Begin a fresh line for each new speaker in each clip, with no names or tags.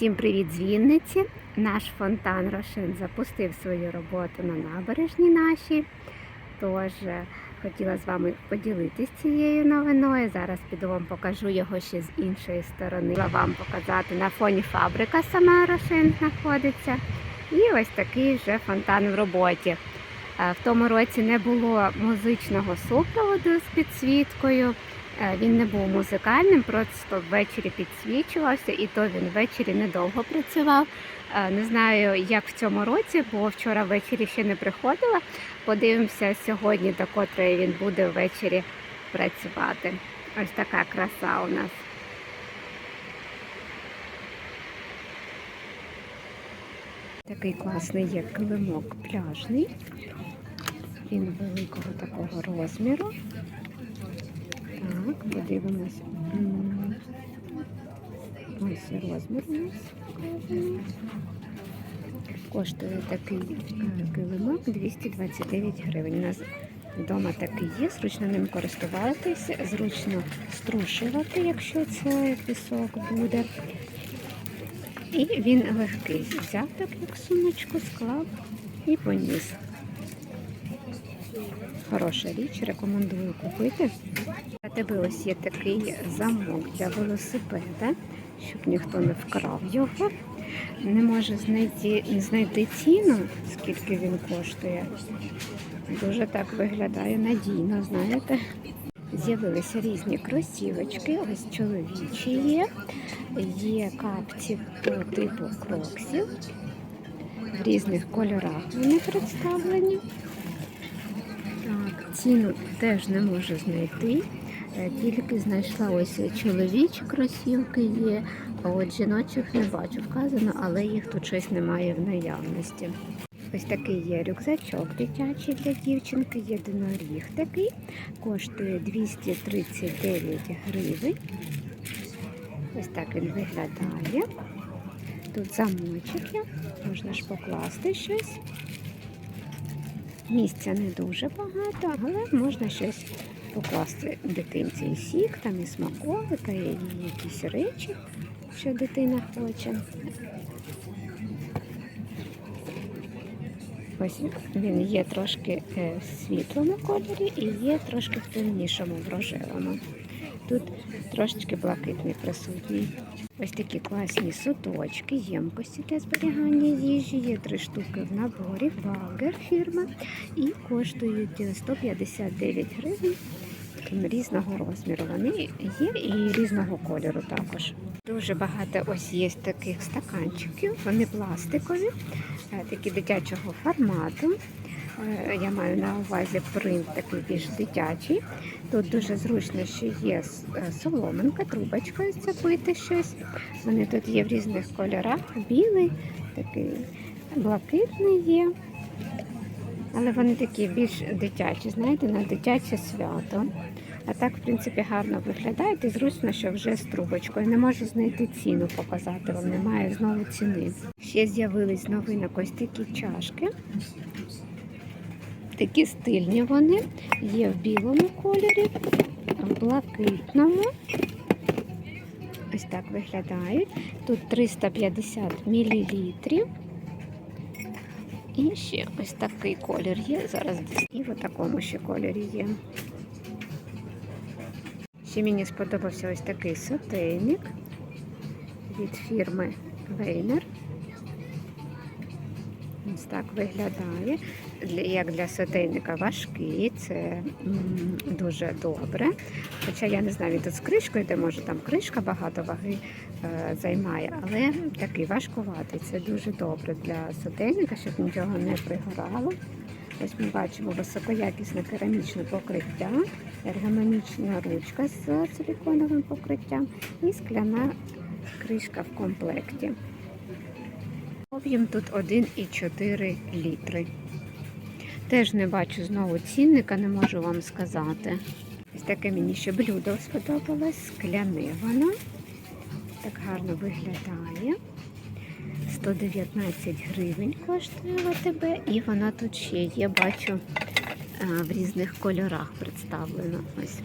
Усім привіт з Вінниці. Наш фонтан Рошин запустив свою роботу на набережні нашій. Тож е, хотіла з вами поділитися цією новиною. Зараз піду вам покажу його ще з іншої сторони. Хотіла вам показати на фоні фабрика сама Рошин знаходиться. І ось такий вже фонтан в роботі. Е, В тому році не було музичного супроводу з підсвіткою. Е, Він не був музикальним, просто ввечері підсвічувався, і то він ввечері недовго працював. Е, Не знаю, як в цьому році, бо вчора ввечері ще не приходила. Подивимося сьогодні, до котрої він буде ввечері працювати. Ось така краса у нас. Такий класний є килимок пляжний. Він великого такого розміру. Подивимось. Ось розмір. Коштує такий килимок 229 гривень. У нас вдома такий є, зручно ним користуватися, зручно струшувати, якщо це пісок буде. І він легкий. Взяв так, як сумочку, склав і поніс. Хороша річ, рекомендую купити. Тебе ось є такий замок для велосипеда, щоб ніхто не вкрав його. Не може знайти, знайти ціну, скільки він коштує. Дуже так виглядає надійно, знаєте. З'явилися різні кросівочки, ось чоловічі є, є капці по типу кроксів. В різних кольорах вони представлені. Так, ціну теж не можу знайти. Е, Тільки знайшла ось чоловічі кросівки є, а от жіночих не бачу вказано, але їх тут щось немає в наявності. Ось такий є рюкзачок дитячий для дівчинки, єдиноріг такий, коштує 239 гривень. Ось так він виглядає. Тут замочок можна ж покласти щось. Місця не дуже багато, але можна щось покласти дитинці і сік, там і смаколика, і якісь речі, що дитина хоче. Ось він є трошки е, в світлому кольорі і є трошки в темнішому, в рожевому. Тут трошечки блакитний присутній. Ось такі класні суточки, ємкості для зберігання їжі. Є три штуки в наборі, Вагер фірма, і коштують 159 гривень різного розміру. Вони є і різного кольору також. Дуже багато ось є таких стаканчиків, вони пластикові, е, такі дитячого формату. Е, Я маю на увазі принт такий більш дитячий. Тут дуже зручно, що є е, соломинка, трубочка ось щось. Вони тут є в різних кольорах. Білий, такий блакитний є. Але вони такі більш дитячі, знаєте, на дитяче свято. А так, в принципі, гарно виглядають і зручно, що вже з трубочкою. Не можу знайти ціну показати, вам немає знову ціни. Ще з'явились новинок ось такі чашки. Такі стильні вони. Є в білому кольорі, в блакитному. Ось так виглядають. Тут 350 мл. І ще ось такий колір є. Зараз і в такому ще кольорі є. Ще мені сподобався ось такий сотейник від фірми Вейнер. Ось так виглядає. Як для сотейника важкий, це дуже добре. Хоча я не знаю, він тут з кришкою, де може там кришка багато ваги е, займає, але такий важкуватий. Це дуже добре для сотейника, щоб нічого не пригорало. Ось ми бачимо високоякісне керамічне покриття, ергономічна ручка з силіконовим покриттям і скляна кришка в комплекті. Об'єм тут 1,4 літри. Теж не бачу знову цінника, не можу вам сказати. Ось таке мені ще блюдо сподобалось, скляне воно. Так гарно виглядає. 119 гривень коштує ВТБ, і вона тут ще є, бачу, в різних кольорах представлена. Ось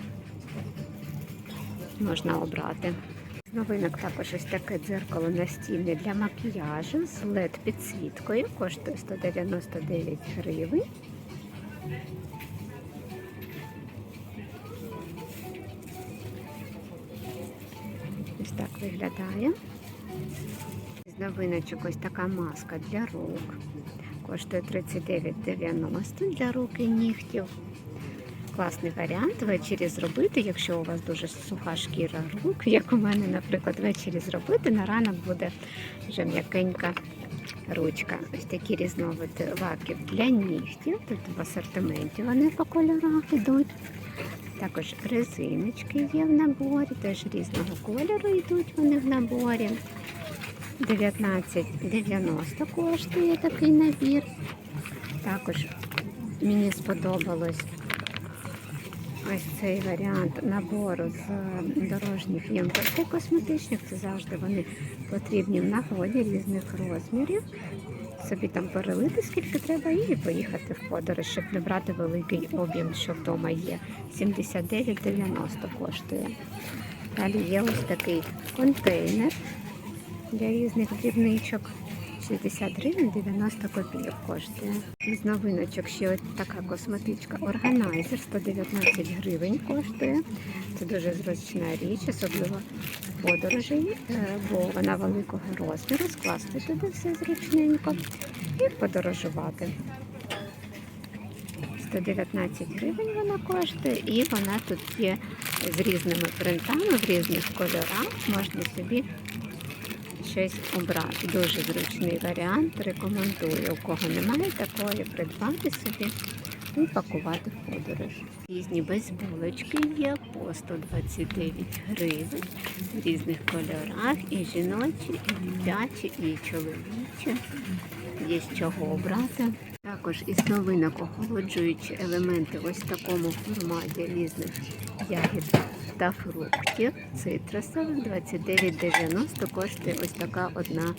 можна обрати. Новинок також ось таке дзеркало настільне для макіяжу з led підсвіткою. Коштує 199 гривень. Ось так виглядає. З новиночок ось така маска для рук. Коштує 39,90 для рук і нігтів. Класний варіант ввечері зробити, якщо у вас дуже суха шкіра рук, як у мене, наприклад, ввечері зробити, на ранок буде вже м'якенька ручка. Ось такі різновиди лаків для нігтів. Тут в асортименті вони по кольорах йдуть. Також резиночки є в наборі, теж різного кольору йдуть вони в наборі. 19,90 коштує такий набір. Також мені сподобалось ось цей варіант набору з дорожніх ємкостей косметичних. Це завжди вони потрібні в нагоді різних розмірів. Собі там перелити скільки треба і поїхати в подорож, щоб не брати великий об'єм, що вдома є. 79,90 коштує. Далі є ось такий контейнер для різних дрібничок. 60 гривень 90 копійок коштує. З новиночок ще ось така косметичка Органайзер 119 гривень коштує. Це дуже зручна річ, особливо е, бо вона великого розміру, скласти туди все зручненько і подорожувати. 119 гривень вона коштує, і вона тут є з різними принтами, в різних кольорах. Можна собі щось обрати. Дуже зручний варіант. Рекомендую. У кого немає такої, придбати собі і пакувати в подорож. Різні бейсболочки є по 129 гривень в різних кольорах. І жіночі, і дитячі, і чоловічі. Є з чого обрати. Також із новинок охолоджуючі елементи ось в такому форматі різних ягід та фруктів. Цитрусових 29,90 коштує ось така одна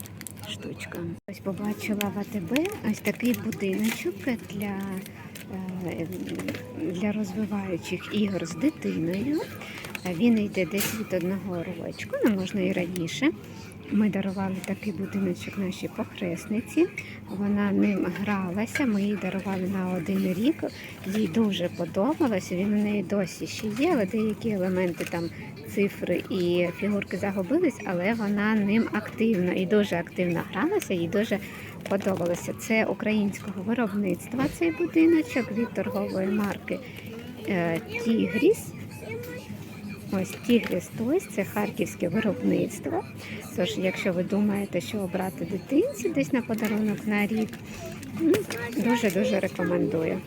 штучка. Ось побачила в АТБ ось такий будиночок для, е, для розвиваючих ігор з дитиною. Він йде десь від одного рочку, ну можна і раніше. Ми дарували такий будиночок нашій похресниці. Вона ним гралася. Ми їй дарували на один рік. Їй дуже подобалося. Він у неї досі ще є, але деякі елементи там цифри і фігурки загубились, але вона ним активно і дуже активно гралася. Їй дуже подобалося. Це українського виробництва цей будиночок від торгової марки е, Тігріс. Ось Тігріс Тойс, це харківське виробництво. Тож, якщо ви думаєте, що обрати дитинці десь на подарунок на рік, дуже-дуже рекомендую.